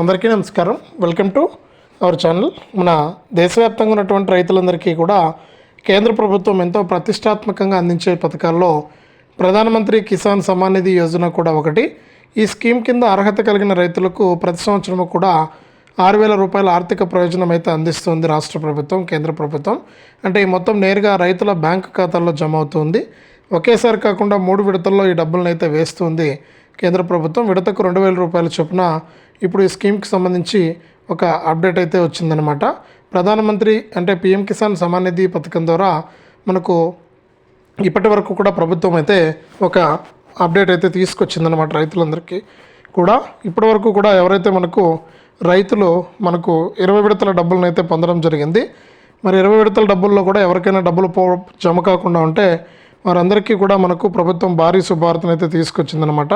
అందరికీ నమస్కారం. Welcome to our channel మన దేశవ్యాప్తంగా ఉన్నటువంటి రైతులందరికీ కూడా కేంద్ర ప్రభుత్వం ఎంతో ప్రతిష్టాత్మకంగా అందించే పథకాల్లో ప్రధానమంత్రి కిసాన్ సమ్మాన్ నిధి యోజన కూడా ఒకటి. ఈ స్కీమ్ కింద అర్హత కలిగిన రైతులకు ప్రతి సంవత్సరం కూడా ఆరు వేల రూపాయల ఆర్థిక ప్రయోజనం అయితే అందిస్తుంది రాష్ట్ర ప్రభుత్వం కేంద్ర ప్రభుత్వం. అంటే ఈ మొత్తం నేరుగా రైతుల బ్యాంకు ఖాతాల్లో జమ అవుతుంది. ఒకేసారి కాకుండా మూడు విడతల్లో ఈ డబ్బులను అయితే వేస్తుంది కేంద్ర ప్రభుత్వం. విడతకు రెండు వేల రూపాయల చొప్పున ఇప్పుడు ఈ స్కీమ్కి సంబంధించి ఒక అప్డేట్ అయితే వచ్చిందనమాట ప్రధానమంత్రి అంటే పిఎం కిసాన్ సమాన్ నిధి పథకం ద్వారా మనకు ఇప్పటి వరకు కూడా ప్రభుత్వం అయితే ఒక అప్డేట్ అయితే తీసుకొచ్చిందనమాట రైతులందరికీ కూడా. ఇప్పటి వరకు కూడా ఎవరైతే మనకు రైతులు మనకు ఇరవై విడతల డబ్బులను అయితే పొందడం జరిగింది. మరి ఇరవై విడతల డబ్బుల్లో కూడా ఎవరికైనా డబ్బులు పో జమ కాకుండా ఉంటే వారందరికీ కూడా మనకు ప్రభుత్వం భారీ శుభార్తను అయితే తీసుకొచ్చిందనమాట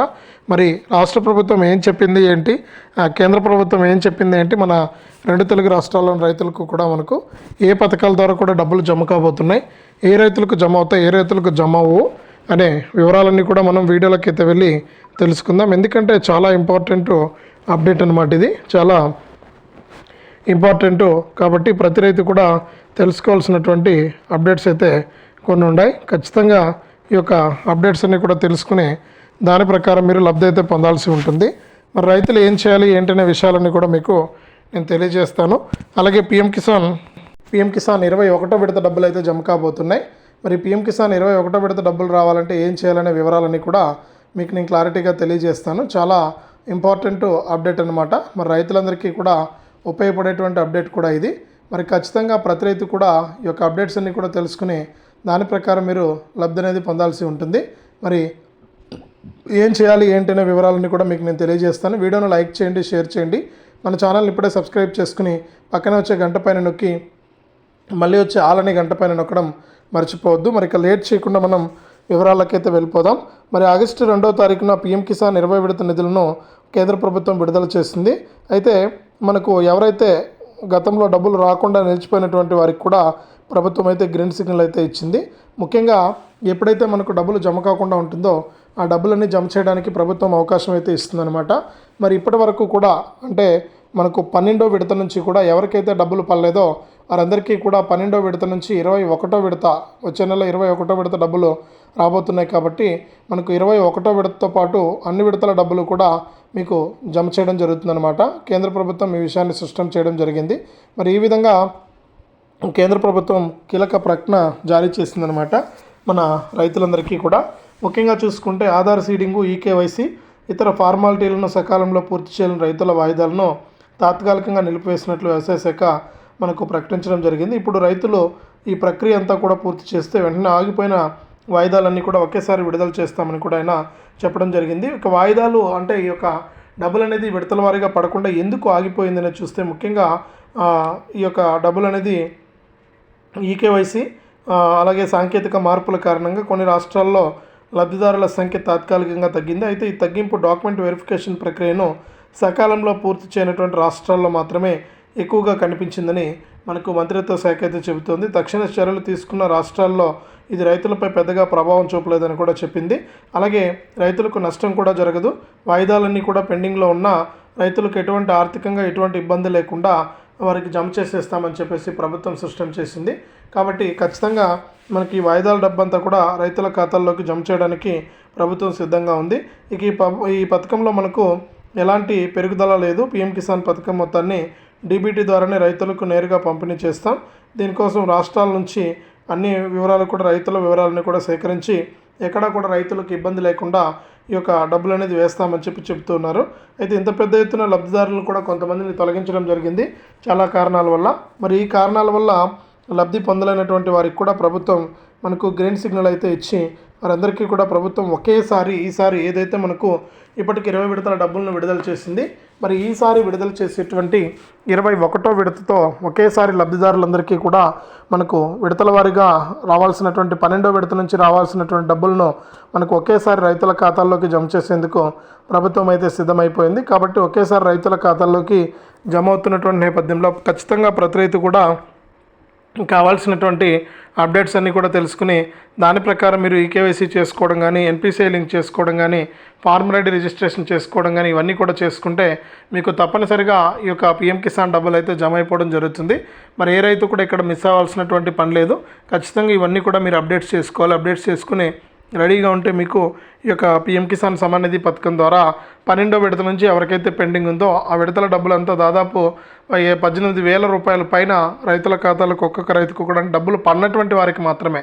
మరి రాష్ట్ర ప్రభుత్వం ఏం చెప్పింది ఏంటి? ఆ, కేంద్ర ప్రభుత్వం ఏం చెప్పింది ఏంటి? మన రెండు తెలుగు రాష్ట్రాల్లోని రైతులకు కూడా మనకు ఏ పథకాల ద్వారా కూడా డబ్బులు జమ కాబోతున్నాయి? ఏ రైతులకు జమ అవుతాయి? ఏ రైతులకు జమ అవ్వవు? అనే వివరాలన్నీ కూడా మనం వీడియోలోకి అయితే వెళ్ళి తెలుసుకుందాం. ఎందుకంటే చాలా ఇంపార్టెంట్ అప్డేట్ అనమాట ఇది. చాలా ఇంపార్టెంట్ కాబట్టి ప్రతి రైతు కూడా తెలుసుకోవాల్సినటువంటి అప్డేట్స్ అయితే కొన్ని ఉన్నాయి. ఖచ్చితంగా ఈ యొక్క అప్డేట్స్ అన్ని కూడా తెలుసుకుని దాని ప్రకారం మీరు లబ్ధి అయితే పొందాల్సి ఉంటుంది. మరి రైతులు ఏం చేయాలి ఏంటనే విషయాలన్నీ కూడా మీకు నేను తెలియజేస్తాను. అలాగే పిఎం కిసాన్ పిఎం కిసాన్ ఇరవై ఒకటో విడత డబ్బులు అయితే జమ కాబోతున్నాయి. మరి పిఎం కిసాన్ ఇరవై ఒకటో విడత డబ్బులు రావాలంటే ఏం చేయాలనే వివరాలన్నీ కూడా మీకు నేను క్లారిటీగా తెలియజేస్తాను. చాలా ఇంపార్టెంట్ అప్డేట్ అనమాట మరి రైతులందరికీ కూడా ఉపయోగపడేటువంటి అప్డేట్ కూడా ఇది. మరి ఖచ్చితంగా ప్రతి రైతు కూడా ఈ యొక్క అప్డేట్స్ అన్నీ కూడా తెలుసుకుని దాని ప్రకారం మీరు లబ్ధి అనేది పొందాల్సి ఉంటుంది. మరి ఏం చేయాలి ఏంటనే వివరాలన్నీ కూడా మీకు నేను తెలియజేస్తాను. వీడియోను లైక్ చేయండి షేర్ చేయండి. మన ఛానల్ని ఇప్పుడే సబ్స్క్రైబ్ చేసుకుని పక్కనే వచ్చే గంట పైన నొక్కి మళ్ళీ వచ్చే ఆలని గంట పైన నొక్కడం మర్చిపోవద్దు. మరి ఇక లేట్ చేయకుండా మనం వివరాలకైతే వెళ్ళిపోదాం. మరి ఆగస్టు రెండవ తారీఖున పిఎం కిసాన్ ఇరవై విడత నిధులను కేంద్ర ప్రభుత్వం విడుదల చేసింది. అయితే మనకు ఎవరైతే గతంలో డబ్బులు రాకుండా నిలిచిపోయినటువంటి వారికి కూడా ప్రభుత్వం అయితే గ్రీన్ సిగ్నల్ అయితే ఇచ్చింది. ముఖ్యంగా ఎప్పుడైతే మనకు డబ్బులు జమ కాకుండా ఉంటుందో ఆ డబ్బులన్నీ జమ చేయడానికి ప్రభుత్వం అవకాశం అయితే ఇస్తుందన్నమాట. మరి ఇప్పటి వరకు కూడా అంటే మనకు పన్నెండో విడత నుంచి కూడా ఎవరికైతే డబ్బులు పడలేదో వారందరికీ కూడా పన్నెండో విడత నుంచి ఇరవై ఒకటో విడత వచ్చే నెల ఇరవై ఒకటో విడత డబ్బులు రాబోతున్నాయి కాబట్టి మనకు ఇరవై ఒకటో విడతతో పాటు అన్ని విడతల డబ్బులు కూడా మీకు జమ చేయడం జరుగుతుందన్నమాట. కేంద్ర ప్రభుత్వం ఈ విషయాన్ని స్పష్టం చేయడం జరిగింది. మరి ఈ విధంగా కేంద్ర ప్రభుత్వం కీలక ప్రకటన జారీ చేసిందనమాట మన రైతులందరికీ కూడా. ముఖ్యంగా చూసుకుంటే ఆధార్ సీడింగు ఈకేవైసీ ఇతర ఫార్మాలిటీలను సకాలంలో పూర్తి చేయని రైతుల వాయిదాలను తాత్కాలికంగా నిలిపివేసినట్లు వ్యవసాయ శాఖ మనకు ప్రకటించడం జరిగింది. ఇప్పుడు రైతులు ఈ ప్రక్రియ అంతా కూడా పూర్తి చేస్తే వెంటనే ఆగిపోయిన వాయిదాలన్నీ కూడా ఒకేసారి విడుదల చేస్తామని కూడా ఆయన చెప్పడం జరిగింది. ఇక వాయిదాలు అంటే ఈ యొక్క డబ్బులు అనేది విడతల వారీగా పడకుండా ఎందుకు ఆగిపోయిందని చూస్తే ముఖ్యంగా ఈ యొక్క డబ్బులు అనేది ఈకేవైసీ అలాగే సాంకేతిక మార్పుల కారణంగా కొన్ని రాష్ట్రాల్లో లబ్ధిదారుల సంఖ్య తాత్కాలికంగా తగ్గింది. అయితే ఈ తగ్గింపు డాక్యుమెంట్ వెరిఫికేషన్ ప్రక్రియను సకాలంలో పూర్తి చేయనటువంటి రాష్ట్రాల్లో మాత్రమే ఎక్కువగా కనిపించిందని మనకు మంత్రిత్వ శాఖ అయితే చెబుతోంది. తక్షణ చర్యలు తీసుకున్న రాష్ట్రాల్లో ఇది రైతులపై పెద్దగా ప్రభావం చూపలేదని కూడా చెప్పింది. అలాగే రైతులకు నష్టం కూడా జరగదు. వాయిదాలన్నీ కూడా పెండింగ్లో ఉన్న రైతులకు ఎటువంటి ఆర్థికంగా ఎటువంటి ఇబ్బంది లేకుండా వారికి జమ చేసేస్తామని చెప్పేసి ప్రభుత్వం స్పష్టం చేసింది. కాబట్టి ఖచ్చితంగా మనకి వాయిదాల డబ్బంతా కూడా రైతుల ఖాతాల్లోకి జమ చేయడానికి ప్రభుత్వం సిద్ధంగా ఉంది. ఇక ఈ ప ఈ పథకంలో మనకు ఎలాంటి పెరుగుదల లేదు. పీఎం కిసాన్ పథకం మొత్తాన్ని డీబీటీ ద్వారానే రైతులకు నేరుగా పంపిణీ చేస్తాం. దీనికోసం రాష్ట్రాల నుంచి అన్ని వివరాలు కూడా రైతుల వివరాలను కూడా సేకరించి ఎక్కడా కూడా రైతులకు ఇబ్బంది లేకుండా ఈ యొక్క డబ్బులు అనేది వేస్తామని చెప్పి చెప్తున్నారు అయితే ఇంత పెద్ద ఎత్తున లబ్ధిదారులను కూడా కొంతమందిని తొలగించడం జరిగింది. చాలా కారణాల వల్ల. మరి ఈ కారణాల వల్ల లబ్ధి పొందలేనటువంటి వారికి కూడా ప్రభుత్వం మనకు గ్రీన్ సిగ్నల్ అయితే ఇచ్చి వారందరికీ కూడా ప్రభుత్వం ఒకేసారి ఈసారి ఏదైతే మనకు ఇప్పటికి ఇరవై విడతల డబ్బులను విడుదల చేసింది మరి ఈసారి విడుదల చేసేటువంటి ఇరవై ఒకటో విడతతో ఒకేసారి లబ్ధిదారులందరికీ కూడా మనకు విడతల వారీగా రావాల్సినటువంటి పన్నెండో విడత నుంచి రావాల్సినటువంటి డబ్బులను మనకు ఒకేసారి రైతుల ఖాతాల్లోకి జమ చేసేందుకు ప్రభుత్వం అయితే సిద్ధమైపోయింది. కాబట్టి ఒకేసారి రైతుల ఖాతాల్లోకి జమ అవుతున్నటువంటి నేపథ్యంలో ఖచ్చితంగా ప్రతి రైతు కూడా కావాల్సినటువంటి అప్డేట్స్ అన్నీ కూడా తెలుసుకుని దాని ప్రకారం మీరు ఈకేవైసీ చేసుకోవడం కానీ ఎన్పిసిఐ లింక్ చేసుకోవడం కానీ ఫార్మర్ ఐడి రిజిస్ట్రేషన్ చేసుకోవడం కానీ ఇవన్నీ కూడా చేసుకుంటే మీకు తప్పనిసరిగా ఈ యొక్క పిఎం కిసాన్ డబ్బులు అయితే జమ అయిపోవడం జరుగుతుంది. మరి ఏ రైతు కూడా ఇక్కడ మిస్ అవ్వాల్సినటువంటి పని లేదు. ఖచ్చితంగా ఇవన్నీ కూడా మీరు అప్డేట్స్ చేసుకోవాలి. అప్డేట్స్ చేసుకుని రెడీగా ఉంటే మీకు ఈ యొక్క పిఎం కిసాన్ సమాన్ నిధి పథకం ద్వారా పన్నెండో విడత నుంచి ఎవరికైతే పెండింగ్ ఉందో ఆ విడతల డబ్బులంతా దాదాపు పద్దెనిమిది వేల రూపాయల పైన రైతుల ఖాతాలకు ఒక్కొక్క రైతుకు కూడా డబ్బులు పన్నటువంటి వారికి మాత్రమే.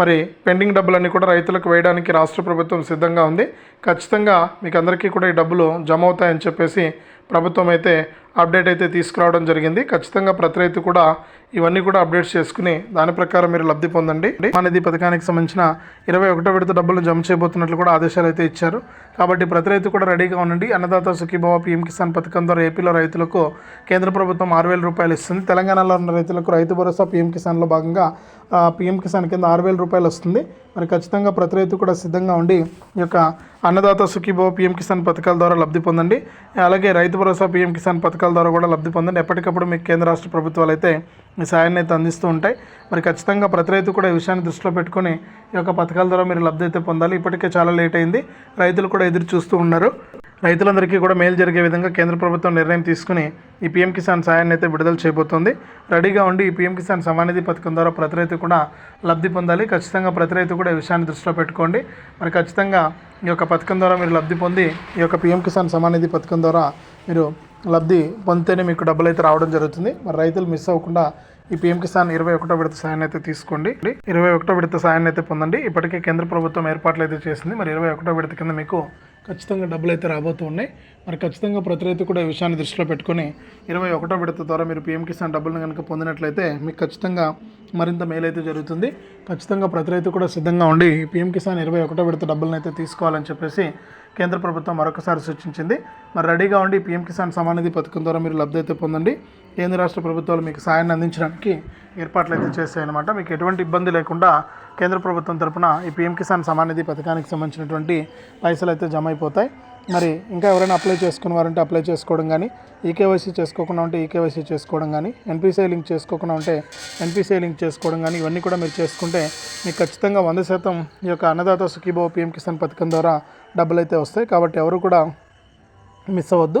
మరి పెండింగ్ డబ్బులన్నీ కూడా రైతులకు వేయడానికి రాష్ట్ర ప్రభుత్వం సిద్ధంగా ఉంది. ఖచ్చితంగా మీకు అందరికీ కూడా ఈ డబ్బులు జమ అవుతాయని చెప్పేసి ప్రభుత్వం అయితే అప్డేట్ అయితే తీసుకురావడం జరిగింది. ఖచ్చితంగా ప్రతి రైతు కూడా ఇవన్నీ కూడా అప్డేట్స్ చేసుకుని దాని ప్రకారం మీరు లబ్ధి పొందండి. అనేది పథకానికి సంబంధించిన ఇరవై ఒకటో విడత డబ్బులు జమ చేయబోతున్నట్లు కూడా ఆదేశాలు అయితే ఇచ్చారు. కాబట్టి ప్రతి రైతు కూడా రెడీగా ఉండండి. అన్నదాత సుఖీభావ పీఎం కిసాన్ పథకం ద్వారా ఏపీలో రైతులకు కేంద్ర ప్రభుత్వం ఆరు వేల రూపాయలు ఇస్తుంది. తెలంగాణలో ఉన్న రైతులకు రైతు భరోసా పీఎం కిసాన్లో భాగంగా పీఎం కిసాన్ కింద ఆరు వేల రూపాయలు వస్తుంది. మరి ఖచ్చితంగా ప్రతి రైతు కూడా సిద్ధంగా ఉండి ఈ యొక్క అన్నదాత సుఖీభావ పీఎం కిసాన్ పథకాల ద్వారా లబ్ధి పొందండి. అలాగే రైతు భరోసా పీఎం కిసాన్ పథకాల ద్వారా కూడా లబ్ధి పొందండి. ఎప్పటికప్పుడు మీకు కేంద్ర రాష్ట్ర ప్రభుత్వాలు అయితే మీ సాయాన్ని అయితే అందిస్తూ ఉంటాయి. మరి ఖచ్చితంగా ప్రతి రైతు కూడా ఈ విషయాన్ని దృష్టిలో పెట్టుకొని ఈ యొక్క పథకాల ద్వారా మీరు లబ్ధి అయితే పొందాలి. ఇప్పటికే చాలా లేట్ అయింది. రైతులు కూడా ఎదురు చూస్తూ ఉన్నారు. రైతులందరికీ కూడా మేలు జరిగే విధంగా కేంద్ర ప్రభుత్వం నిర్ణయం తీసుకుని ఈ పీఎం కిసాన్ సాయాన్ని అయితే విడుదల చేయబోతోంది. రెడీగా ఉండి ఈ పీఎం కిసాన్ సమానిధి పథకం ద్వారా ప్రతి రైతు కూడా లబ్ధి పొందాలి. ఖచ్చితంగా ప్రతి రైతు కూడా ఈ విషయాన్ని దృష్టిలో పెట్టుకోండి. మరి ఖచ్చితంగా ఈ యొక్క పథకం ద్వారా మీరు లబ్ధి పొంది ఈ యొక్క పీఎం కిసాన్ సమానిధి పథకం ద్వారా మీరు లబ్ధి పొందితేనే మీకు డబ్బులు అయితే రావడం జరుగుతుంది. మరి రైతులు మిస్ అవ్వకుండా ఈ పీఎం కిసాన్ ఇరవై ఒకటో విడత సాయాన్ని అయితే తీసుకోండి. ఇరవై ఒకటో విడత సాయాన్ని అయితే పొందండి. ఇప్పటికే కేంద్ర ప్రభుత్వం ఏర్పాట్లు అయితే చేసింది. మరి ఇరవై ఒకటో విడత కింద మీకు ఖచ్చితంగా డబ్బులు అయితే రాబోతూ ఉన్నాయి. మరి ఖచ్చితంగా ప్రతి రైతు కూడా ఈ విషయాన్ని దృష్టిలో పెట్టుకొని ఇరవై ఒకటో విడత ద్వారా మీరు పీఎం కిసాన్ డబ్బులను కనుక పొందినట్లయితే మీకు ఖచ్చితంగా మరింత మేలైతే జరుగుతుంది. ఖచ్చితంగా ప్రతి రైతు కూడా సిద్ధంగా ఉండి పిఎం పీఎం కిసాన్ ఇరవై ఒకటో విడత డబ్బులను అయితే తీసుకోవాలని చెప్పేసి కేంద్ర ప్రభుత్వం మరొకసారి సూచించింది. మరి రెడీగా ఉండి పీఎం కిసాన్ సమానిధి పథకం ద్వారా మీరు లబ్ధి అయితే పొందండి. కేంద్ర రాష్ట్ర ప్రభుత్వాలు మీకు సాయాన్ని అందించడానికి ఏర్పాట్లు అయితే చేశాయన్నమాట. మీకు ఎటువంటి ఇబ్బంది లేకుండా కేంద్ర ప్రభుత్వం తరపున ఈ పీఎం కిసాన్ సమానిధి పథకానికి సంబంధించినటువంటి పైసలు అయితే జమ అయిపోతాయి. మరి ఇంకా ఎవరైనా అప్లై చేసుకున్న వారంటే అప్లై చేసుకోవడం కానీ ఈకేవైసీ చేసుకోకుండా ఉంటే ఈకేవైసీ చేసుకోవడం కానీ ఎన్పిసిఐ లింక్ చేసుకోకుండా ఉంటే ఎన్పిసిఐ లింక్ చేసుకోవడం కానీ ఇవన్నీ కూడా మీరు చేసుకుంటే మీకు ఖచ్చితంగా వంద శాతం ఈ యొక్క అన్నదాత సుఖీభావ పీఎం కిసాన్ పథకం ద్వారా డబ్బులు అయితే వస్తాయి కాబట్టి ఎవరు కూడా మిస్ అవ్వద్దు.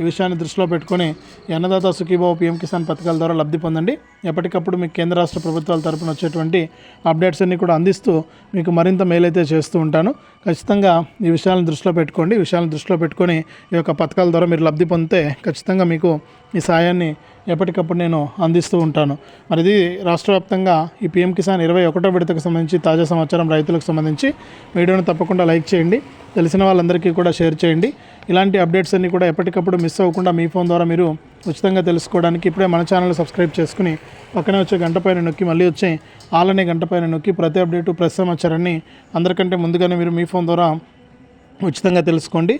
ఈ విషయాన్ని దృష్టిలో పెట్టుకొని అన్నదాత సుఖీబాబు పిఎం కిసాన్ పథకాల ద్వారా లబ్ధి పొందండి. ఎప్పటికప్పుడు మీకు కేంద్ర రాష్ట్ర ప్రభుత్వాల తరపున వచ్చేటువంటి అప్డేట్స్ అన్ని కూడా అందిస్తూ మీకు మరింత మేలైతే చేస్తూ ఉంటాను. ఖచ్చితంగా ఈ విషయాలను దృష్టిలో పెట్టుకోండి. ఈ విషయాలను దృష్టిలో పెట్టుకొని ఈ యొక్క పథకాల ద్వారా మీరు లబ్ధి పొందితే ఖచ్చితంగా మీకు ఈ సాయాన్ని ఎప్పటికప్పుడు నేను అందిస్తూ ఉంటాను. మరి ఇది రాష్ట్ర వ్యాప్తంగా ఈ పిఎం కిసాన్ ఇరవై ఒకటో విడతకు సంబంధించి తాజా సమాచారం రైతులకు సంబంధించి వీడియోను తప్పకుండా లైక్ చేయండి. తెలిసిన వాళ్ళందరికీ కూడా షేర్ చేయండి. ఇలాంటి అప్డేట్స్ అన్నీ కూడా ఎప్పటికప్పుడు మిస్ అవ్వకుండా మీ ఫోన్ ద్వారా మీరు ఉచితంగా తెలుసుకోవడానికి ఇప్పుడే మన ఛానల్ సబ్స్క్రైబ్ చేసుకుని పక్కనే వచ్చే గంట పైన నొక్కి మళ్ళీ వచ్చే ఆలనే గంట పైన నొక్కి ప్రతి అప్డేటు ప్రతి సమాచారాన్ని అందరికంటే ముందుగానే మీరు మీ ఫోన్ ద్వారా ఉచితంగా తెలుసుకోండి.